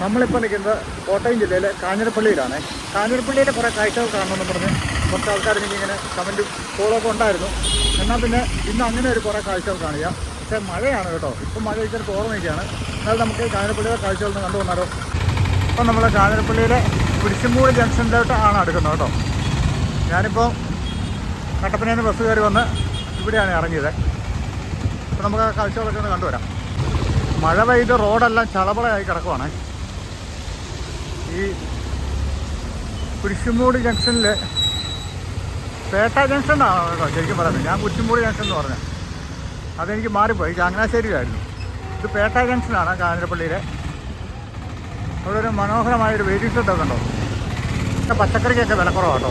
നമ്മളിപ്പോൾ നിൽക്കുന്നത് കോട്ടയം ജില്ലയിലെ കാഞ്ഞിരപ്പള്ളിയിലാണ്. കാഞ്ഞിരപ്പള്ളിയിലെ കുറേ കാഴ്ചകൾ കാണണമെന്ന് പറഞ്ഞ് കുറച്ച് ആൾക്കാർ എനിക്കിങ്ങനെ കമന്റും കോളൊക്കെ ഉണ്ടായിരുന്നു. എന്നാൽ പിന്നെ ഇന്ന് അങ്ങനെ ഒരു കുറേ കാഴ്ചകൾ കാണിക്കാം പക്ഷേ മഴയാണ് കേട്ടോ. ഇപ്പം മഴ ഇച്ചിരി തോർന്നു നിൽക്കുകയാണ് എന്നാൽ നമുക്ക് കാഞ്ഞിരപ്പള്ളിയിലെ കാഴ്ചകൾ ഒന്ന് കണ്ടു വന്നാലോ ഇപ്പം നമ്മൾ കാഞ്ഞിരപ്പള്ളിയിലെ കുരിശുമൂട് ജംഗ്ഷനിലോട്ട് ആണ് അടുക്കുന്നത് കേട്ടോ. ഞാനിപ്പോൾ കട്ടപ്പനയിൽ നിന്ന് ബസ് കയറി വന്ന് ഇവിടെയാണ് ഇറങ്ങിയത്. അപ്പോൾ നമുക്ക് ആ കാഴ്ചകളൊക്കെ ഒന്ന് കണ്ടുവരാം. മഴ പെയ്ത് റോഡെല്ലാം ചളപളയായി കിടക്കുവാണ്. ഈ കുരിശുമൂട് ജംഗ്ഷനിൽ പേട്ട ജംഗ്ഷൻ എന്നാണ് കേട്ടോ ശരിക്കും പറയുന്നത്. ഞാൻ കുരിശുമൂട് ജംഗ്ഷൻ എന്ന് പറഞ്ഞത് അതെനിക്ക് മാറിപ്പോയി. ചങ്ങനാശ്ശേരിയിലായിരുന്നു. ഇത് പേട്ട ജംഗ്ഷനാണ് കാഞ്ഞിരപ്പള്ളിയിലെ. അവിടെ ഒരു മനോഹരമായൊരു വെയിറ്റിംഗ് ഷെഡൊക്കെ ഉണ്ടോ? പച്ചക്കറിക്കൊക്കെ വിലക്കുറവാട്ടോ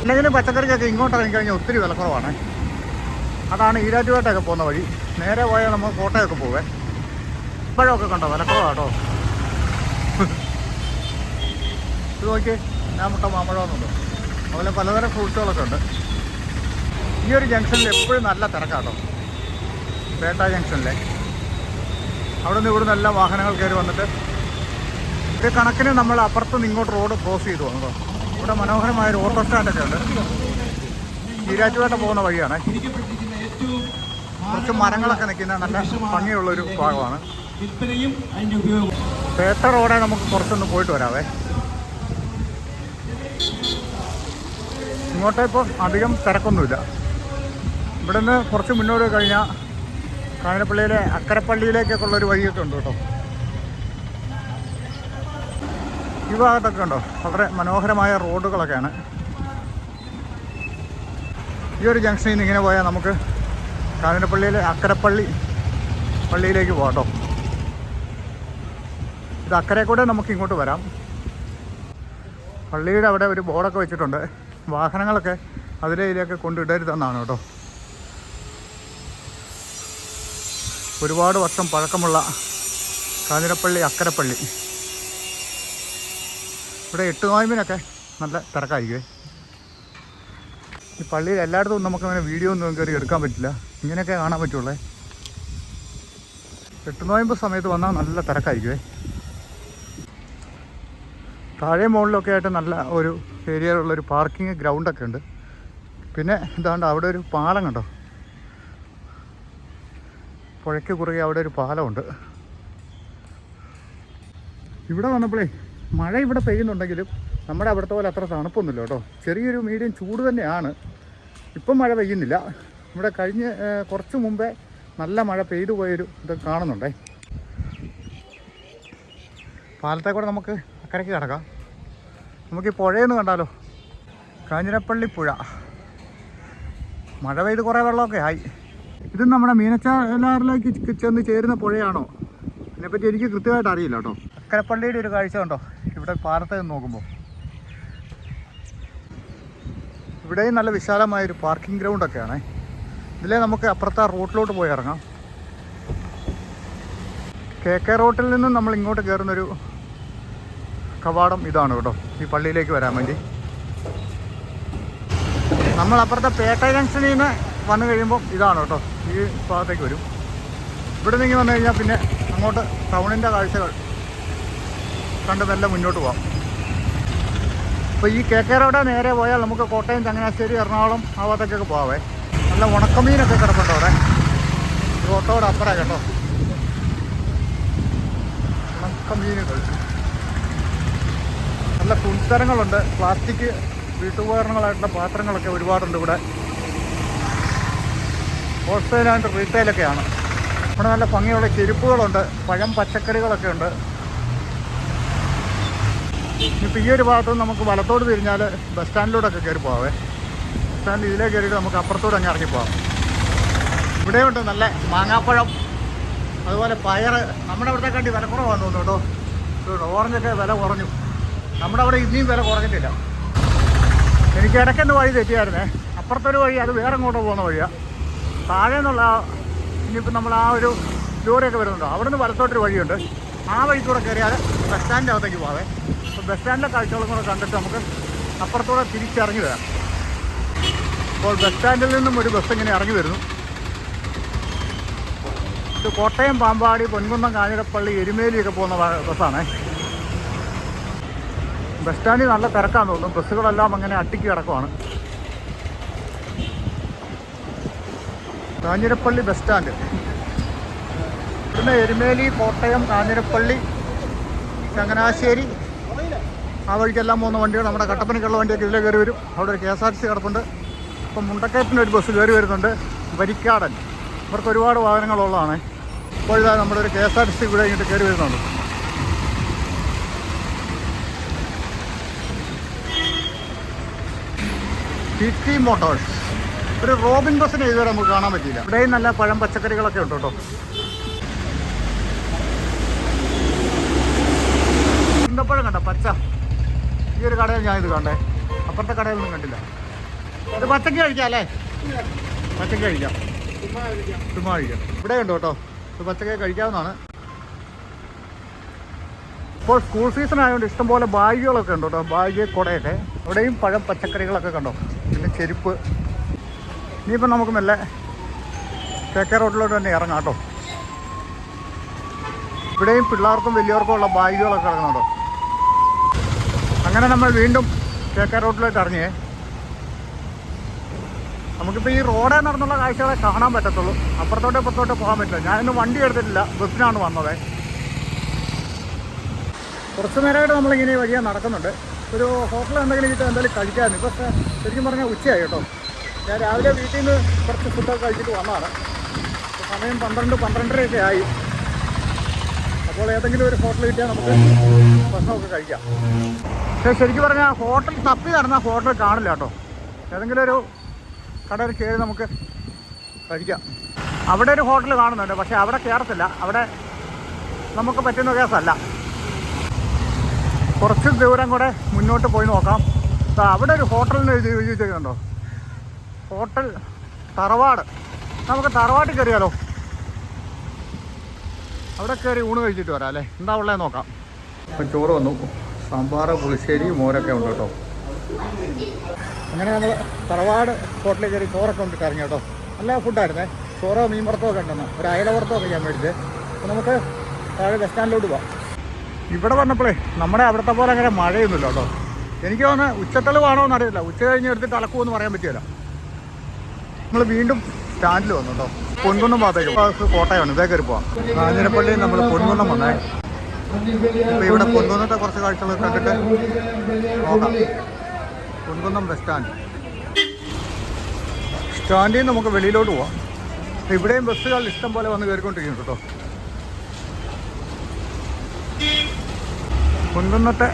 അല്ലെങ്കിലും പച്ചക്കറിക്കൊക്കെ ഇങ്ങോട്ട് ഇറങ്ങിക്കഴിഞ്ഞാൽ ഒത്തിരി വിലക്കുറവാണ് അതാണ് ഈരാറ്റുപേട്ടയൊക്കെ പോകുന്ന വഴി. നേരെ പോയാൽ നമ്മൾ കോട്ടയൊക്കെ പോവേ. ഇപ്പോഴൊക്കെ കണ്ടോ? വിലക്കുറവാട്ടോ ഇത് നോക്കി ഞാൻ മുട്ട മാമ്പഴമെന്നുണ്ടോ അതുപോലെ പലതരം ഫ്രൂട്ട്സുകളൊക്കെ ഉണ്ട്. ഈ ഒരു ജംഗ്ഷനിൽ എപ്പോഴും നല്ല തിരക്കാട്ടോ. പേട്ട ജംഗ്ഷനിലെ. അവിടെ നിന്ന് ഇവിടുന്ന് എല്ലാ വാഹനങ്ങൾ കയറി വന്നിട്ട് ഇത് കണക്കിന് നമ്മൾ അപ്പുറത്ത് നിന്ന് ഇങ്ങോട്ട് റോഡ് ക്രോസ് ചെയ്തു വന്നതോ. ഇവിടെ മനോഹരമായ ഒരു ഓട്ടോ സ്റ്റാൻഡൊക്കെ ഉണ്ട്. ഈരാറ്റുപേട്ട പോകുന്ന വഴിയാണ്. കുറച്ച് മരങ്ങളൊക്കെ നിൽക്കുന്ന നല്ല ഭംഗിയുള്ളൊരു ഭാഗമാണ്. പേട്ട റോഡെ നമുക്ക് കുറച്ചൊന്ന് പോയിട്ട് വരാവേ. ഇങ്ങോട്ടേ ഇപ്പോൾ അധികം തിരക്കൊന്നുമില്ല. ഇവിടെ നിന്ന് കുറച്ച് മുന്നോട്ട് കഴിഞ്ഞാൽ കാഞ്ഞിരപ്പള്ളിയിലെ അക്കരപ്പള്ളിയിലേക്കൊക്കെ ഉള്ളൊരു വഴിയൊക്കെ ഉണ്ട് കേട്ടോ. ഈ ഭാഗത്തൊക്കെ ഉണ്ടോ? വളരെ മനോഹരമായ റോഡുകളൊക്കെയാണ്. ഈ ഒരു ജംഗ്ഷനിൽ നിന്ന് ഇങ്ങനെ പോയാൽ നമുക്ക് കാഞ്ഞിരപ്പള്ളിയിലെ അക്കരപ്പള്ളി പള്ളിയിലേക്ക് പോകാം കേട്ടോ. ഇത് അക്കരെ കൂടെ നമുക്ക് ഇങ്ങോട്ട് വരാം. പള്ളിയുടെ അവിടെ ഒരു ബോർഡൊക്കെ വെച്ചിട്ടുണ്ട്. വാഹനങ്ങളൊക്കെ അതിലെ കൊണ്ടിടരുത് കൊണ്ടിടരുതെന്നാണ് കേട്ടോ. ഒരുപാട് വർഷം പഴക്കമുള്ള കാഞ്ഞിരപ്പള്ളി അക്കരപ്പള്ളി. ഇവിടെ എട്ട് നോയമ്പിനൊക്കെ നല്ല തിരക്കായിരിക്കുമേ ഈ പള്ളിയിൽ എല്ലായിടത്തും നമുക്ക് അങ്ങനെ വീഡിയോ ഒന്നും കയറി എടുക്കാൻ പറ്റില്ല. ഇങ്ങനെയൊക്കെ കാണാൻ പറ്റുള്ളേ. എട്ട് നോയമ്പ് സമയത്ത് വന്നാൽ നല്ല തിരക്കായിരിക്കുമേ താഴെ മുകളിലൊക്കെ ആയിട്ട് നല്ല ഒരു ഏരിയയിലുള്ളൊരു പാർക്കിംഗ് ഗ്രൗണ്ടൊക്കെ ഉണ്ട്. പിന്നെ ഇതാണ്ട് അവിടെ ഒരു പാലം കണ്ടോ? പുഴയ്ക്ക് കുറുകെ അവിടെ ഒരു പാലമുണ്ട്. ഇവിടെ വന്നപ്പോഴേ മഴ ഇവിടെ പെയ്യുന്നുണ്ടെങ്കിലും നമ്മുടെ അവിടുത്തെ പോലെ അത്ര തണുപ്പൊന്നുമില്ല കേട്ടോ. ചെറിയൊരു മീഡിയം ചൂട് തന്നെയാണ്. ഇപ്പം മഴ പെയ്യുന്നില്ല. ഇവിടെ കഴിഞ്ഞ് കുറച്ച് മുമ്പേ നല്ല മഴ പെയ്തു പോയൊരു ഇത് കാണുന്നുണ്ടേ. പാലത്തെ കൂടെ നമുക്ക് അക്കരയ്ക്ക് കിടക്കാം നമുക്ക് ഈ പുഴയെന്ന് കണ്ടാലോ? കാഞ്ഞിരപ്പള്ളി പുഴ. മഴ പെയ്ത് കുറേ വെള്ളമൊക്കെ ആയി. ഇത് നമ്മുടെ മീനച്ചാലാറിലേക്ക് ചെന്ന് ചേരുന്ന പുഴയാണോ? ഇതിനെപ്പറ്റി എനിക്ക് കൃത്യമായിട്ട് അറിയില്ല കേട്ടോ. അക്കരപ്പള്ളിയുടെ ഒരു കാഴ്ച കണ്ടോ? ഇവിടെ പാടത്ത് നിന്ന് നോക്കുമ്പോൾ ഇവിടെയും നല്ല വിശാലമായൊരു പാർക്കിംഗ് ഗ്രൗണ്ടൊക്കെയാണ് ഇതിലേ നമുക്ക് അപ്പുറത്തെ റോട്ടിലോട്ട് പോയി ഇറങ്ങാം. കെ കെ റോട്ടിൽ നിന്നും നമ്മൾ ഇങ്ങോട്ട് കയറുന്നൊരു കവാടം ഇതാണ് കേട്ടോ. ഈ പള്ളിയിലേക്ക് വരാൻ വേണ്ടി. നമ്മൾ അപ്പുറത്തെ പേട്ട ജംഗ്ഷനിൽ നിന്ന് വന്നു കഴിയുമ്പോൾ ഇതാണ് കേട്ടോ. ഈ ഭാഗത്തേക്ക് വരും. ഇവിടെ നിന്ന് വന്നു കഴിഞ്ഞാൽ പിന്നെ അങ്ങോട്ട് ടൗണിന്റെ കാഴ്ചകൾ കണ്ട് നല്ല മുന്നോട്ട് പോകാം അപ്പോൾ ഈ കെ കെ റോഡ് നേരെ പോയാൽ നമുക്ക് കോട്ടയം ചങ്ങനാശ്ശേരി എറണാകുളം ആ ഭാഗത്തേക്കൊക്കെ പോകാവേ നല്ല ഉണക്കമീനൊക്കെ കിടപ്പുണ്ട് അവിടെ. ഓട്ടോടെ അപ്പുറം കേട്ടോ. ഉണക്കമീനുകൾ. നല്ല തുണിത്തരങ്ങളുണ്ട് പ്ലാസ്റ്റിക് വീട്ടുപകരണങ്ങളായിട്ടുള്ള പാത്രങ്ങളൊക്കെ ഒരുപാടുണ്ട് ഇവിടെ. ഹോൾസെയിൽ ആൻഡ് റീറ്റെയിലൊക്കെയാണ് ഇവിടെ നല്ല ഭംഗിയുള്ള ചെരുപ്പുകളുണ്ട്. പഴം പച്ചക്കറികളൊക്കെ ഉണ്ട്. ഇപ്പം ഈ ഒരു ഭാഗത്ത് നമുക്ക് വലത്തോട് തിരിഞ്ഞാൽ ബസ് സ്റ്റാൻഡിലൂടെയൊക്കെ കയറി പോകാവേ ബസ് സ്റ്റാൻഡ് ഇതിലേ കയറിയിട്ട് നമുക്ക് അപ്പുറത്തോടെ അങ്ങ് ഇറങ്ങി പോകാം ഇവിടെയുണ്ട് നല്ല മാങ്ങാപ്പഴം. അതുപോലെ പയർ നമ്മുടെ ഇവിടുത്തെ കണ്ടി വില കുറവാന്ന് തോന്നുന്നു കേട്ടോ. ഓറഞ്ചൊക്കെ വില കുറഞ്ഞു. നമ്മുടെ അവിടെ ഇനിയും വില കുറഞ്ഞിട്ടില്ല. എനിക്ക് ഇടയ്ക്കെന്ന് വഴി തെറ്റിയായിരുന്നേ. അപ്പുറത്തൊരു വഴി അത് വേറെ ഇങ്ങോട്ട് പോകുന്ന വഴിയാണ് താഴെ നിന്നുള്ള ഇനിയിപ്പോൾ നമ്മൾ ആ ഒരു ലോറിയൊക്കെ വരുന്നുണ്ടോ? അവിടെ നിന്ന് വലത്തോട്ടൊരു വഴിയുണ്ട്. ആ വഴി കൂടെ കയറിയാൽ ബസ് സ്റ്റാൻഡിന്റെ അകത്തേക്ക് പോകാവേ അപ്പോൾ ബസ് സ്റ്റാൻഡിലെ കാഴ്ചകളും കൂടെ കണ്ടിട്ട് നമുക്ക് അപ്പുറത്തൂടെ തിരിച്ചിറങ്ങി വരാം. അപ്പോൾ ബസ് സ്റ്റാൻഡിൽ നിന്നും ഒരു ബസ് ഇങ്ങനെ ഇറങ്ങി വരുന്നു. ഇത് കോട്ടയം പാമ്പാടി പൊൻകുന്നം കാഞ്ഞിരപ്പള്ളി എരുമേലിയൊക്കെ പോകുന്ന ബസ്സാണേ. ബസ് സ്റ്റാൻഡിൽ നല്ല തിരക്കാന്ന് തോന്നുന്നു. ബസ്സുകളെല്ലാം അങ്ങനെ അട്ടിക്ക് കിടക്കുവാണ്. Kanjirappally bus stand. ഇവിടുന്ന് എരുമേലി കോട്ടയം കാഞ്ഞിരപ്പള്ളി ചങ്ങനാശ്ശേരി. ആ വഴിക്കെല്ലാം പോകുന്ന വണ്ടികൾ നമ്മുടെ കട്ടപ്പനയ്ക്കുള്ള വണ്ടിയൊക്കെ ഇതിലെ കയറി വരും. അവിടെ ഒരു K S R T C കിടപ്പുണ്ട്. ഇപ്പം മുണ്ടക്കയത്തിന് ഒരു ബസ് കയറി വരുന്നുണ്ട്. വരിക്കാടൻ. ഇവർക്ക് ഒരുപാട് വാഹനങ്ങളുള്ളതാണ്. ഇപ്പോഴാണ് നമ്മുടെ ഒരു K S R T C കൂടെ ഇങ്ങോട്ട് കയറി വരുന്നുണ്ട്. ടി മോട്ടോഴ്സ് ഒരു റോബിൻ ബസ്സിനെ ഇതുവരെ നമുക്ക് കാണാൻ പറ്റിയില്ല. ഇവിടെയും നല്ല പഴം പച്ചക്കറികളൊക്കെ ഉണ്ട് കേട്ടോ. ഇന്നപ്പോഴും കണ്ട? പച്ച. ഈ ഒരു കടയിൽ ഞാൻ ഇത് കണ്ടേ. അപ്പുറത്തെ കടയിലൊന്നും കണ്ടില്ല. ഇത് പച്ചക്ക് കഴിക്കാം അല്ലേ? പച്ചക്ക് കഴിക്കാം. ചുമ്മാ കഴിക്കാം. ഇവിടെ ഉണ്ട് കേട്ടോ. ഇത് പച്ചക്ക് കഴിക്കാവുന്നതാണ്. ഇപ്പോൾ സ്കൂൾ സീസൺ ആയതുകൊണ്ട് ഇഷ്ടംപോലെ ബാഗുകളൊക്കെ ഉണ്ട് കേട്ടോ. ബാഗ് കുടയൊക്കെ. ഇവിടെയും പഴം പച്ചക്കറികളൊക്കെ കണ്ടോ? പിന്നെ ചെരുപ്പ്. ഇനിയിപ്പോൾ നമുക്ക് മെല്ലെ കെ കെ റോഡിലോട്ട് തന്നെ ഇറങ്ങാം കേട്ടോ. ഇവിടെയും പിള്ളേർക്കും വലിയവർക്കും ഉള്ള ബാഗുകളൊക്കെ കിടക്കുന്നുണ്ടോ അങ്ങനെ നമ്മൾ വീണ്ടും കെ കെ റോഡിലോട്ട് ഇറങ്ങിയേ. നമുക്കിപ്പോൾ ഈ റോഡേ നടന്നുള്ള കാഴ്ചകളെ കാണാൻ പറ്റത്തുള്ളൂ. അപ്പുറത്തോട്ട് ഇപ്പുറത്തോട്ട് പോകാൻ പറ്റില്ല. ഞാനിന്ന് വണ്ടി എടുത്തിട്ടില്ല. ബസ്സിനാണ് വന്നത്. കുറച്ച് നേരമായിട്ട് നമ്മളിങ്ങനെ വഴിയാ നടക്കുന്നുണ്ട്. ഒരു ഹോട്ടലിൽ എന്തെങ്കിലും ഇട്ട് എന്തായാലും കഴിക്കാമെന്ന് ഇപ്പോൾ ശരിക്കും പറഞ്ഞാൽ ഉച്ചയായി കേട്ടോ. ഞാൻ രാവിലെ വീട്ടിൽ നിന്ന് കുറച്ച് ഫുഡൊക്കെ കഴിച്ചിട്ട് വന്നതാണ്. സമയം പന്ത്രണ്ട് പന്ത്രണ്ടരയൊക്കെ ആയി. അപ്പോൾ ഏതെങ്കിലും ഒരു ഹോട്ടൽ കിട്ടിയാൽ നമുക്ക് ഭക്ഷണമൊക്കെ കഴിക്കാം. പക്ഷേ ശരിക്കും പറഞ്ഞാൽ ഹോട്ടൽ തപ്പി നടന്ന ഹോട്ടൽ കാണില്ല കേട്ടോ. ഏതെങ്കിലും ഒരു കടയിൽ കയറി നമുക്ക് കഴിക്കാം. അവിടെ ഒരു ഹോട്ടൽ കാണുന്നുണ്ട് പക്ഷേ അവിടെ കയറത്തില്ല അവിടെ നമുക്ക് പറ്റുന്ന കേസല്ല. കുറച്ച് ദൂരം കൂടെ മുന്നോട്ട് പോയി നോക്കാം. അവിടെ ഒരു ഹോട്ടലിന് വെച്ചിട്ടുണ്ടോ ഹോട്ടൽ തറവാട്. നമുക്ക് തറവാട്ടിൽ കയറിയാലോ? അവിടെ കയറി ഊണ് കഴിച്ചിട്ട് വരാം അല്ലേ? എന്താ ഉള്ളത് നോക്കാം. ഇപ്പം ചോറ് വന്നു. സാമ്പാർ പുളിശ്ശേരി മോരൊക്കെ ഉണ്ട് കേട്ടോ. അങ്ങനെ നമ്മൾ തറവാട് ഹോട്ടലിൽ കയറി ചോറൊക്കെ ഉണ്ട് കറങ്ങി കേട്ടോ. നല്ല ഫുഡായിരുന്നേ. ചോറോ മീൻ പുറത്തോ ഒക്കെ ഉണ്ടെന്ന്. ഒരു അയല പുറത്തോ ഒക്കെ ഞാൻ മേടിച്ചത് അപ്പോൾ നമുക്ക് താഴെ ബസ് സ്റ്റാൻഡിലോട്ട് പോവാം. ഇവിടെ വന്നപ്പോഴേ നമ്മുടെ അവിടുത്തെ പോലെ അങ്ങനെ മഴയൊന്നുമില്ല കേട്ടോ. എനിക്ക് തോന്നുന്നു ഉച്ചത്തെളിവാണോ എന്നറിയില്ല ഉച്ച കഴിഞ്ഞ് എടുത്തിട്ട് അലക്കുമെന്ന് പറയാൻ പറ്റില്ല നമ്മൾ വീണ്ടും സ്റ്റാൻഡിൽ വന്നു കേട്ടോ. പൊൻകുന്നം ഭാഗത്തേക്ക് ഭാഗത്ത് കോട്ടയമാണ്. ഇതേ കയറി പോവാം. കാഞ്ഞിരപ്പള്ളി നമ്മൾ പൊൻകുന്നം വന്നേ. ഇപ്പൊ ഇവിടെ പൊൻകുന്നത്തെ കുറച്ച് കാഴ്ചകൾ കണ്ടിട്ട് നോക്കാം. Ponkunnam bus stand. സ്റ്റാൻഡിൽ നിന്ന് നമുക്ക് വെളിയിലോട്ട് പോവാം. ഇവിടെയും ബസ്സുകൾ ഇഷ്ടം പോലെ വന്ന് കയറിക്കൊണ്ടിരിക്കുന്നു കേട്ടോ. പൊൻകുന്നത്തെ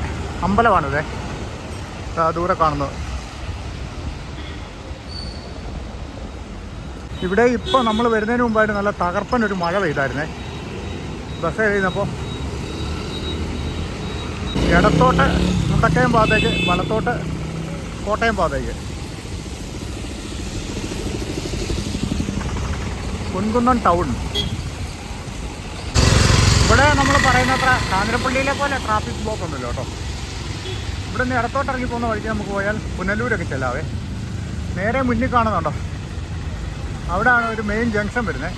അമ്പലമാണിതേ. ദൂരെ കാണുന്നത്. ഇവിടെ ഇപ്പോൾ നമ്മൾ വരുന്നതിന് മുമ്പായിട്ട് നല്ല തകർപ്പൻ ഒരു മഴ പെയ്തായിരുന്നേ. ബസ് കഴിയുന്നപ്പോൾ ഇടത്തോട്ട് മുണ്ടക്കയം ഭാഗത്തേക്ക് വലത്തോട്ട് കോട്ടയം ഭാഗത്തേക്ക്. പൊൻകുന്നം ടൗൺ. ഇവിടെ നമ്മൾ പറയുന്നത്ര കാഞ്ഞിരപ്പള്ളിയിലെ പോലെ ട്രാഫിക് ബ്ലോക്ക് ഉണ്ടല്ലോ കേട്ടോ. ഇവിടെ നിന്ന് ഇടത്തോട്ട് ഇറങ്ങി പോകുന്ന വഴിക്ക് നമുക്ക് പോയാൽ പുനലൂരൊക്കെ ചെല്ലാവേ. നേരെ മുന്നിൽ കാണുന്നുണ്ടോ? അവിടെയാണ് ഒരു മെയിൻ ജംഗ്ഷൻ വരുന്നത്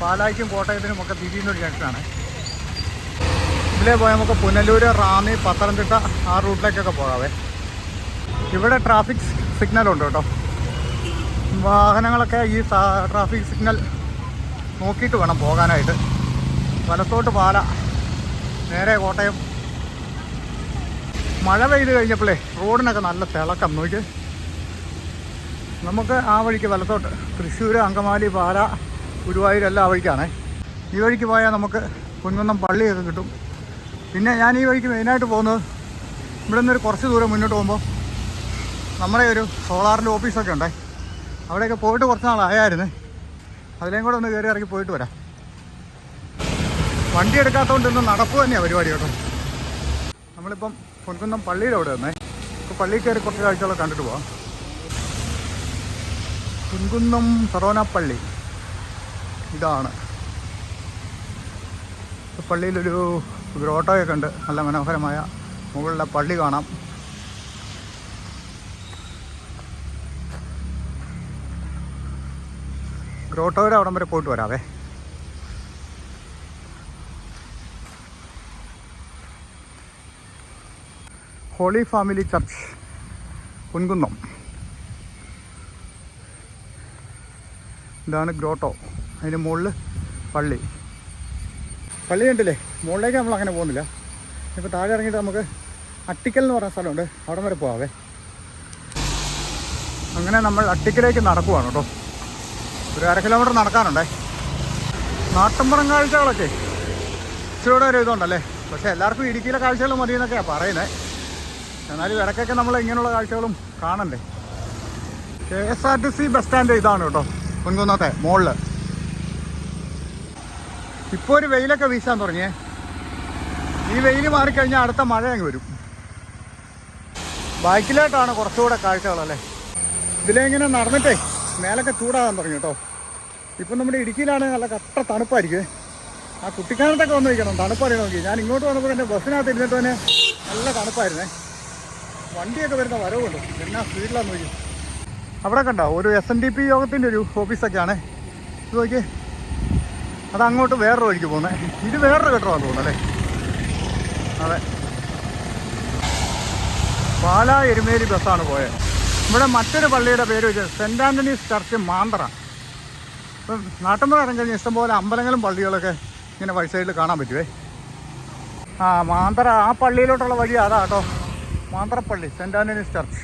പാലായ്ക്കും കോട്ടയത്തിനും ഒക്കെ തിരിയുന്ന ഒരു ജംഗ്ഷനാണ് ഇതിലേ പോയാൽ നമുക്ക് പുനലൂര് റാന്നി പത്തനംതിട്ട ആ റൂട്ടിലേക്കൊക്കെ പോകാവേ. ഇവിടെ ട്രാഫിക് സിഗ്നൽ ഉണ്ട് കേട്ടോ. വാഹനങ്ങളൊക്കെ ഈ ട്രാഫിക് സിഗ്നൽ നോക്കിയിട്ട് വേണം പോകാനായിട്ട്. വലത്തോട്ട് പാല. നേരെ കോട്ടയം. മഴ പെയ്ത് കഴിഞ്ഞപ്പോഴേ റോഡിനൊക്കെ നല്ല തിളക്കം. നോക്കി നമുക്ക് ആ വഴിക്ക് വലത്തോട്ട് തൃശ്ശൂർ അങ്കമാലി പാല ഗുരുവായൂർ എല്ലാം ആ വഴിക്കാണേ. ഈ വഴിക്ക് പോയാൽ നമുക്ക് കുഞ്ഞുന്നം പള്ളിയൊക്കെ കിട്ടും. പിന്നെ ഞാൻ ഈ വഴിക്ക് മെയിനായിട്ട് പോകുന്നത് ഇവിടെ നിന്നൊരു കുറച്ച് ദൂരം മുന്നോട്ട് പോകുമ്പോൾ നമ്മുടെ ഒരു സോളാറിന്റെ ഓഫീസൊക്കെ ഉണ്ടേ. അവിടെയൊക്കെ പോയിട്ട് കുറച്ച് നാളായായിരുന്നു. അതിലേയും കൂടെ ഒന്ന് കയറി ഇറങ്ങി പോയിട്ട് വരാം. വണ്ടി എടുക്കാത്തതുകൊണ്ട് ഇന്ന് നടപ്പ് തന്നെയാണ് പരിപാടി കേട്ടോ. നമ്മളിപ്പം പൊൻകുന്നം പള്ളിയുടെ അവിടെ വന്നേ. ഇപ്പോൾ പള്ളിയിൽ കയറി കുറച്ച് കാഴ്ചകളൊക്കെ കണ്ടിട്ട് പോവാം. പൊൻകുന്നം പള്ളി ഇതാണ്. പള്ളിയിലൊരു പള്ളിയിലൊരു ഗ്രോട്ടോയൊക്കെ ഉണ്ട്. നല്ല മനോഹരമായ മുകളിലെ പള്ളി കാണാം. ഗ്രോട്ടോയുടെ അവിടം വരെ പോയിട്ട് വരാവേ. Holy family church Ponkunnam. ഇതാണ് ഗ്രോട്ടോ. അതിന് മുകളിൽ പള്ളി. പള്ളി കണ്ടില്ലേ? മുകളിലേക്ക് നമ്മൾ അങ്ങനെ പോകുന്നില്ല. ഇപ്പോൾ താഴെ ഇറങ്ങിയിട്ട് നമുക്ക് അട്ടിക്കൽ എന്ന് പറയുന്ന സ്ഥലമുണ്ട്. അവിടം വരെ പോവാവേ. അങ്ങനെ നമ്മൾ അട്ടിക്കലേക്ക് നടക്കുവാണ് കേട്ടോ. ഒരു അര കിലോമീറ്റർ നടക്കാനുണ്ടേ. നാട്ടിൻപുറം കാഴ്ചകളൊക്കെ. ഇച്ചിരി കൂടെ ഒരു ഇതുണ്ടല്ലേ? പക്ഷേ എല്ലാവർക്കും ഇടുക്കിയിലെ കാഴ്ചകൾ മതി എന്നൊക്കെയാണ് പറയുന്നത് എന്നാലും ഇടയ്ക്കൊക്കെ നമ്മൾ ഇങ്ങനെയുള്ള കാഴ്ചകളും കാണണ്ടേ? K S R T C bus stand ഇതാണ് കേട്ടോ പൊൻകുന്നത്തെ മുകളിൽ ഇപ്പോൾ ഒരു വെയിലൊക്കെ വീശാൻ തുടങ്ങിയേ. ഈ വെയിൽ മാറിക്കഴിഞ്ഞാൽ അടുത്ത മഴ അങ്ങ് വരും. ബൈക്കിലോട്ടാണ് കുറച്ചുകൂടെ കാഴ്ചകളല്ലേ ഇതിലെങ്ങനെ നടന്നിട്ടേ മേലൊക്കെ ചൂടാകാൻ തുടങ്ങി കേട്ടോ. ഇപ്പം നമ്മുടെ ഇടുക്കിയിലാണ് നല്ല കട്ട തണുപ്പായിരിക്കും. ആ കുട്ടിക്കാലത്തൊക്കെ വന്നിരിക്കണം നിൽക്കണം തണുപ്പറിയണം നോക്കി ഞാൻ ഇങ്ങോട്ട് വന്നപ്പോൾ തന്നെ ബസ്സിനകത്ത് ഇരുന്നിട്ട് തന്നെ നല്ല തണുപ്പായിരുന്നേ. വണ്ടിയൊക്കെ വരുന്ന വരവുണ്ട്. എന്നാ സ്പീഡിലാന്ന് നോക്കി അവിടെ കണ്ടോ? ഒരു എസ് എൻ ഡി പി യോഗത്തിന്റെ ഒരു ഓഫീസൊക്കെയാണ് ഇത് നോക്കി അത് അങ്ങോട്ട് വേറൊരു വഴിക്ക് പോകുന്നത് ഇത് വേറൊരു കെട്ടിടമാണെന്ന് തോന്നുന്നു അല്ലേ? അതെ. പാലാ എരുമേലി ബസ്സാണ് പോയത് ഇവിടെ മറ്റൊരു പള്ളിയുടെ പേര് വെച്ചാൽ സെന്റ് ആന്റണീസ് ചർച്ച് മാന്തറ. ഇപ്പം നാട്ടിൻപുറം ഇറങ്ങിക്കഴിഞ്ഞാൽ ഇഷ്ടംപോലെ അമ്പലങ്ങളും പള്ളികളൊക്കെ ഇങ്ങനെ വഴി സൈഡിൽ കാണാൻ പറ്റുമേ ആ മാന്തറ ആ പള്ളിയിലോട്ടുള്ള വഴി അതാ കേട്ടോ. Mantharappally saint Antony's church.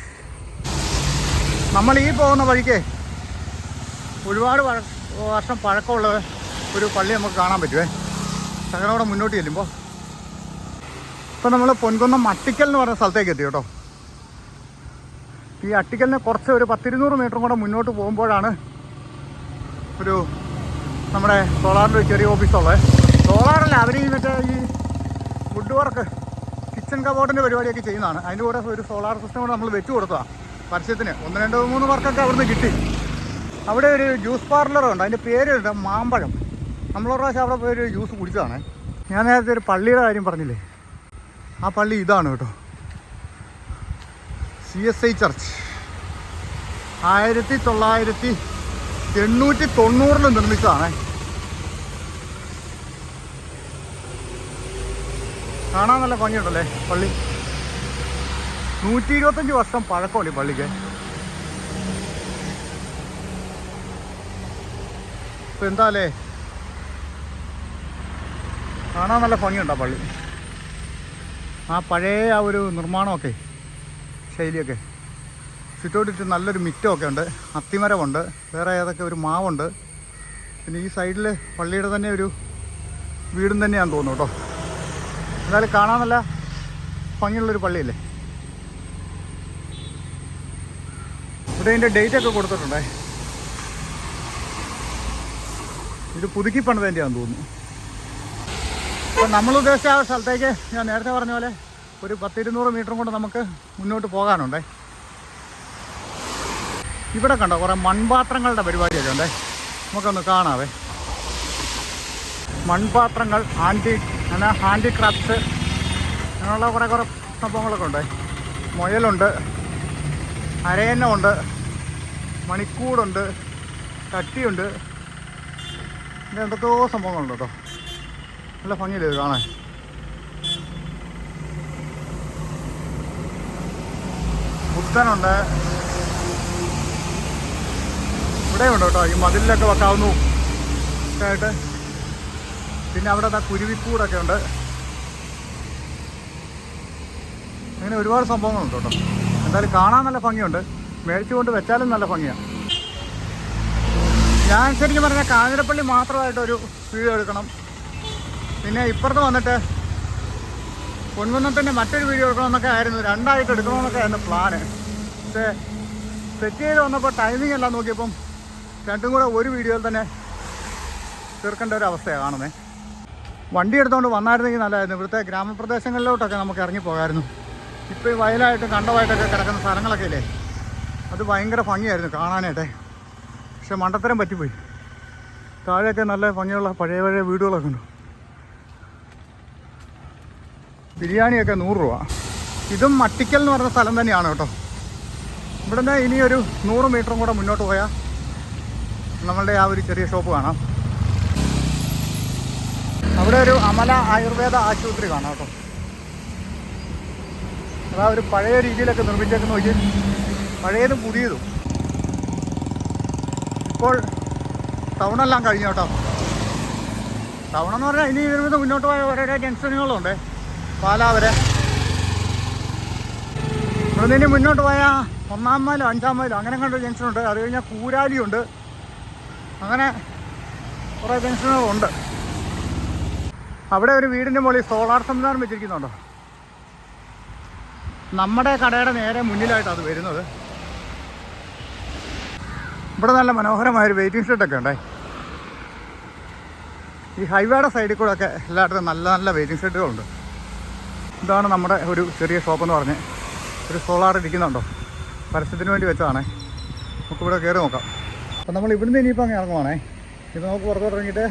നമ്മൾ ഈ പോകുന്ന വഴിക്ക് ഒരുപാട് വർഷം പഴക്കമുള്ള ഒരു പള്ളി നമുക്ക് കാണാൻ പറ്റുമേ ശകലോടെ മുന്നോട്ട് ചെല്ലുമ്പോൾ ഇപ്പം നമ്മൾ പൊൻകുന്നം അട്ടിക്കൽ എന്ന് പറഞ്ഞ സ്ഥലത്തേക്ക് എത്തി കേട്ടോ. ഈ അട്ടിക്കലിന് കുറച്ച് ഒരു പത്തിരുന്നൂറ് മീറ്ററും കൂടെ മുന്നോട്ട് പോകുമ്പോഴാണ് ഒരു നമ്മുടെ സോളാറിന്റെ ചെറിയ ഓഫീസുള്ളത് സോളാറല്ല അവർ ഈ മറ്റേ ഈ ഫുഡ് വർക്ക് കിച്ചൺ കബോർഡിന്റെ പരിപാടിയൊക്കെ ചെയ്യുന്നതാണ്. അതിന്റെ കൂടെ ഒരു സോളാർ സിസ്റ്റം കൂടെ നമ്മൾ വെച്ചു കൊടുത്തതാണ് പരസ്യത്തിന്. ഒന്ന് രണ്ട് മൂന്ന് വർക്കൊക്കെ അവിടുന്ന് കിട്ടി. അവിടെ ഒരു ജ്യൂസ് പാർലറുണ്ട് അതിന്റെ പേരുണ്ട് മാമ്പഴം. നമ്മളൊരു പ്രാവശ്യം അവിടെ പോയി ഒരു ജ്യൂസ് കുടിച്ചതാണ്. ഞാൻ നേരത്തെ ഒരു പള്ളിയുടെ കാര്യം പറഞ്ഞില്ലേ? ആ പള്ളി ഇതാണ് കേട്ടോ. സി എസ് ഐ ചർച്ച് ആയിരത്തി തൊള്ളായിരത്തി എണ്ണൂറ്റി തൊണ്ണൂറിൽ നിർമ്മിച്ചതാണ്. കാണാൻ നല്ല ഭംഗിയുണ്ടല്ലേ പള്ളി? നൂറ്റി ഇരുപത്തഞ്ച് വർഷം പഴക്കമല്ലേ പള്ളിക്ക്? ഇപ്പം എന്താല്ലേ കാണാൻ നല്ല ഭംഗിയുണ്ടോ പള്ളി. ആ പഴയ ആ ഒരു നിർമ്മാണമൊക്കെ ശൈലിയൊക്കെ. ചുറ്റോട്ടിട്ട് നല്ലൊരു മിറ്റമൊക്കെ ഉണ്ട് അത്തിമരമുണ്ട് വേറെ ഏതൊക്കെ ഒരു മാവുണ്ട്. പിന്നെ ഈ സൈഡിൽ പള്ളിയുടെ തന്നെ ഒരു വീടും തന്നെയാണെന്ന് തോന്നുന്നു കേട്ടോ. എന്തായാലും കാണാൻ നല്ല ഭംഗിയുള്ളൊരു പള്ളിയല്ലേ? ഇവിടെ ഇതിന്റെ ഡേറ്റ് ഒക്കെ കൊടുത്തിട്ടുണ്ടേ. ഇത് പുതുക്കി പണിതന്റെയാണെന്ന് തോന്നുന്നു. അപ്പോൾ നമ്മൾ ഉദ്ദേശിച്ച ആ സ്ഥലത്തേക്ക് ഞാൻ നേരത്തെ പറഞ്ഞ പോലെ ഒരു പത്തിരുന്നൂറ് മീറ്ററും കൊണ്ട് നമുക്ക് മുന്നോട്ട് പോകാനുണ്ടേ. ഇവിടെ കണ്ടോ കുറേ മൺപാത്രങ്ങളുടെ പരിപാടിയൊക്കെ ഉണ്ടേ. നമുക്കൊന്ന് കാണാവേ. മൺപാത്രങ്ങൾ ആന്റി അങ്ങനെ ഹാൻഡിക്രാഫ്റ്റ്സ് അങ്ങനെയുള്ള കുറേ കുറേ സംഭവങ്ങളൊക്കെ ഉണ്ട്. മുയലുണ്ട് അരയന്നമുണ്ട് മണിക്കൂടുണ്ട് കട്ടിയുണ്ട്. ഇങ്ങനെ എന്തൊക്കെയോ സംഭവങ്ങളുണ്ട് കേട്ടോ. നല്ല ഭംഗിയില്ലേ ഇത് കാണാൻ? ബുദ്ധനുണ്ട്. ഇവിടെ ഉണ്ട് കേട്ടോ. ഈ മതിലിലൊക്കെ വെക്കാവുന്നു. ആയിട്ട് പിന്നെ അവിടെ ആ കുരുവിക്കൂടൊക്കെ ഉണ്ട്. അങ്ങനെ ഒരുപാട് സംഭവങ്ങളുണ്ട് കേട്ടോ. എന്തായാലും കാണാൻ നല്ല ഭംഗിയുണ്ട്. മേടിച്ചു കൊണ്ട് വെച്ചാലും നല്ല ഭംഗിയാണ് ഞാൻ ശരിക്കും പറഞ്ഞാൽ കാഞ്ഞിരപ്പള്ളി മാത്രമായിട്ടൊരു വീഡിയോ എടുക്കണം. പിന്നെ ഇപ്പുറത്ത് വന്നിട്ട് പൊൻകുന്നത്തിന്റെ മറ്റൊരു വീഡിയോ എടുക്കണമെന്നൊക്കെ ആയിരുന്നു. രണ്ടായിട്ട് എടുക്കണമെന്നൊക്കെ ആയിരുന്നു പ്ലാന് പക്ഷേ സെറ്റ് ചെയ്ത് വന്നപ്പോൾ ടൈമിംഗ് എല്ലാം നോക്കിയപ്പം രണ്ടും കൂടെ ഒരു വീഡിയോയിൽ തന്നെ തീർക്കേണ്ട ഒരു അവസ്ഥയാണ് കാണുന്നത് വണ്ടി എടുത്തുകൊണ്ട് വന്നായിരുന്നെങ്കിൽ നല്ലതായിരുന്നു ഇവിടുത്തെ ഗ്രാമപ്രദേശങ്ങളിലോട്ടൊക്കെ നമുക്ക് ഇറങ്ങി പോകാമായിരുന്നു ഇപ്പോൾ ഈ വയലായിട്ട് കണ്ടമായിട്ടൊക്കെ കിടക്കുന്ന സ്ഥലങ്ങളൊക്കെ ഇല്ലേ? അത് ഭയങ്കര ഭംഗിയായിരുന്നു കാണാനായിട്ടെ. പക്ഷെ മണ്ടത്തരം പറ്റിപ്പോയി. താഴെയൊക്കെ നല്ല ഭംഗിയുള്ള പഴയ പഴയ വീടുകളൊക്കെ ഉണ്ട്. ബിരിയാണിയൊക്കെ നൂറ് രൂപ. ഇതും മട്ടിക്കൽ എന്ന് പറഞ്ഞ സ്ഥലം തന്നെയാണ് കേട്ടോ. ഇവിടുന്ന് ഇനിയൊരു നൂറ് മീറ്ററും കൂടെ മുന്നോട്ട് പോയാൽ നമ്മളുടെ ആ ഒരു ചെറിയ ഷോപ്പ് കാണാം. അവിടെ ഒരു അമല ആയുർവേദ ആശുപത്രി കാണാം കേട്ടോ. അതാ ഒരു പഴയ രീതിയിലൊക്കെ നിർമ്മിച്ചേക്കുന്ന നോക്കി പഴയതും പുതിയതും. ഇപ്പോൾ ടൗണെല്ലാം കഴിഞ്ഞു കേട്ടോ. ടൗൺ എന്ന് പറഞ്ഞാൽ ഇനി ഇരുപത് മുന്നോട്ട് പോയ ഓരോരോ ജംഗ്ഷനുകളുണ്ട്. പാലാ വരെ ഇവിടുന്ന് മുന്നോട്ട് പോയാൽ ഒന്നാം മൈലോ അഞ്ചാം മൈലോ അങ്ങനെ കണ്ട ജംഗ്ഷനുണ്ട്. അത് കഴിഞ്ഞാൽ കൂരാലിയുണ്ട്. അങ്ങനെ കുറേ ജംഗ്ഷനുകളുണ്ട്. അവിടെ ഒരു വീടിന്റെ മുകളിൽ സോളാർ സംവിധാനം വെച്ചിരിക്കുന്നുണ്ടോ? നമ്മുടെ കടയുടെ നേരെ മുന്നിലായിട്ട് അത് വരുന്നത്. ഇവിടെ നല്ല മനോഹരമായൊരു വെയിറ്റിംഗ് ഷെഡൊക്കെ ഉണ്ടേ. ഈ ഹൈവേയുടെ സൈഡിൽ കൂടെ ഒക്കെ എല്ലായിടത്തും നല്ല നല്ല വെയിറ്റിംഗ് ഷെഡുകളുണ്ട് ഇതാണ് നമ്മുടെ ഒരു ചെറിയ ഷോപ്പ് എന്ന് പറഞ്ഞ് ഒരു സോളാർ ഇരിക്കുന്നുണ്ടോ? പരസ്യത്തിന് വേണ്ടി വെച്ചതാണേ. നമുക്കിവിടെ കയറി നോക്കാം. അപ്പം നമ്മൾ ഇവിടുന്ന് ഇനിയിപ്പോൾ അങ്ങ് ഇറങ്ങുവാണേ. ഇത് നമുക്ക് പുറത്തോട്ട് ഇറങ്ങിയിട്ട്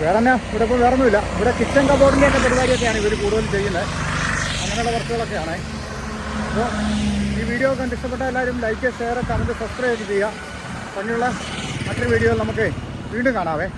വേറെ തന്നെ ഇവിടെ ഇപ്പോൾ വേറെ ഒന്നുമില്ല ഇവിടെ കിച്ചൺ കബോർഡിന്റെയൊക്കെ പരിപാടിയൊക്കെയാണ് ഇവർ കൂടുതൽ ചെയ്യുന്നത്. അങ്ങനെയുള്ള വർക്കുകളൊക്കെയാണ്. അപ്പോൾ ഈ വീഡിയോ കണ്ട് ഇഷ്ടപ്പെട്ട എല്ലാവരും ലൈക്ക് ഷെയർ കമന്റ് സബ്സ്ക്രൈബ് ചെയ്യുക. പണിയുള്ള മറ്റൊരു വീഡിയോയിൽ നമുക്ക് വീണ്ടും കാണാവേ.